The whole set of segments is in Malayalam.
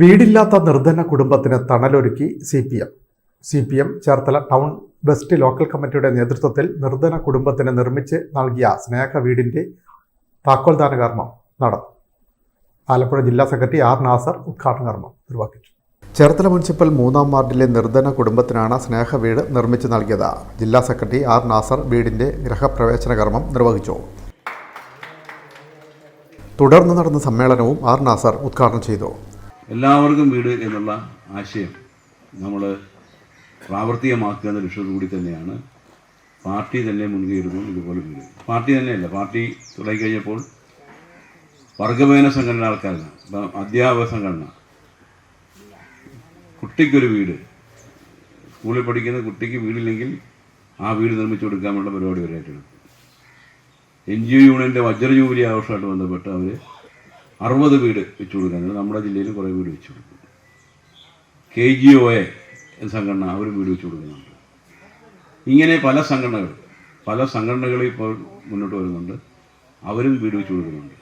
വീടില്ലാത്ത നിർധന കുടുംബത്തിന് തണലൊരുക്കി C P M. C P M Cherthala town west local കമ്മിറ്റിയുടെ നേതൃത്വത്തിൽ നിർധന കുടുംബത്തിന് നിർമ്മിച്ച് നൽകിയ സ്നേഹ വീടിന്റെ താക്കോൽദാന കർമ്മം നടന്നു. ആലപ്പുഴ ജില്ലാ സെക്രട്ടറി ആർ നാസർ ഉദ്ഘാടന കർമ്മം നിർവഹിച്ചു. ചേർത്തല മുനിസിപ്പൽ മൂന്നാം വാർഡിലെ നിർധന കുടുംബത്തിനാണ് സ്നേഹ വീട് നിർമ്മിച്ചു നൽകിയത്. ജില്ലാ സെക്രട്ടറി ആർ നാസർ വീടിന്റെ ഗൃഹപ്രവേശന കർമ്മം നിർവഹിച്ചു. തുടർന്ന് നടന്ന സമ്മേളനവും ആർ നാസർ ഉദ്ഘാടനം ചെയ്തു. എല്ലാവർക്കും വീട് എന്നുള്ള ആശയം നമ്മൾ പ്രാവർത്തികമാക്കുക എന്ന ലക്ഷ്യത്തോടുകൂടി തന്നെയാണ്. പാർട്ടി തന്നെ മുൻകൈ ഇതുപോലെ വീട്. പാർട്ടി തന്നെയല്ല പാർട്ടി തുടങ്ങിക്കഴിഞ്ഞപ്പോൾ വർഗവേന സംഘടന ആൾക്കാരാണ്. ഇപ്പം അധ്യാപക സംഘടന. കുട്ടിക്കൊരു വീട്. സ്കൂളിൽ പഠിക്കുന്ന കുട്ടിക്ക് വീടില്ലെങ്കിൽ ആ വീട് നിർമ്മിച്ചു കൊടുക്കാനുള്ള പരിപാടി വരെ ഏറ്റെടുത്തു എൻ ജി ഒ യൂണിയന്റെ വജ്ര ജൂബിലി ആഘോഷമായിട്ട് ബന്ധപ്പെട്ട് അവർ അറുപത് വീട് വെച്ചു കൊടുക്കാനുണ്ട് നമ്മുടെ ജില്ലയിൽ കുറേ വീട് വെച്ചു കൊടുക്കും. കെ ജി ഒ എ സംഘടന അവർ വീട് വെച്ചു കൊടുക്കുന്നുണ്ട്. ഇങ്ങനെ പല സംഘടനകൾ പല സംഘടനകൾ ഇപ്പോൾ മുന്നോട്ട് വരുന്നുണ്ട്. അവരും വീട് വെച്ചു കൊടുക്കുന്നുണ്ട്.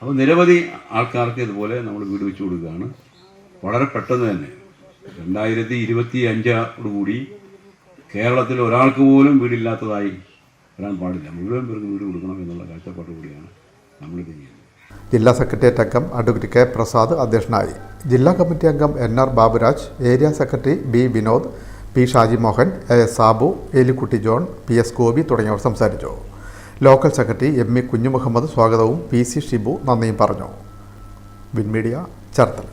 അപ്പോൾ നിരവധി ആൾക്കാർക്ക് ഇതുപോലെ നമ്മൾ വീട് വെച്ചു കൊടുക്കുകയാണ്. വളരെ പെട്ടെന്ന് തന്നെ. രണ്ടായിരത്തി ഇരുപത്തി അഞ്ചോടുകൂടി കേരളത്തിൽ ഒരാൾക്ക് പോലും വീടില്ലാത്തതായി വരാൻ പാടില്ല. മുഴുവൻ പേർക്ക് വീട് കൊടുക്കണം എന്നുള്ള കാഴ്ചപ്പാട് കൂടിയാണ് നമ്മളിത് ചെയ്യുന്നത്. ജില്ലാ സെക്രട്ടേറിയറ്റ് അംഗം അഡ്വക്കേറ്റ് കെ പ്രസാദ് അധ്യക്ഷനായി. ജില്ലാ കമ്മിറ്റി അംഗം N R Baburaj area secretary B Vinod P Shaji Mohan A S Sabu Elikutty John P S Gopi തുടങ്ങിയവർ സംസാരിച്ചു. Local secretary M E Kunjumuhammed സ്വാഗതവും പി സി ഷിബു നന്ദിയും പറഞ്ഞു. വിൻമീഡിയ ചേർത്തല.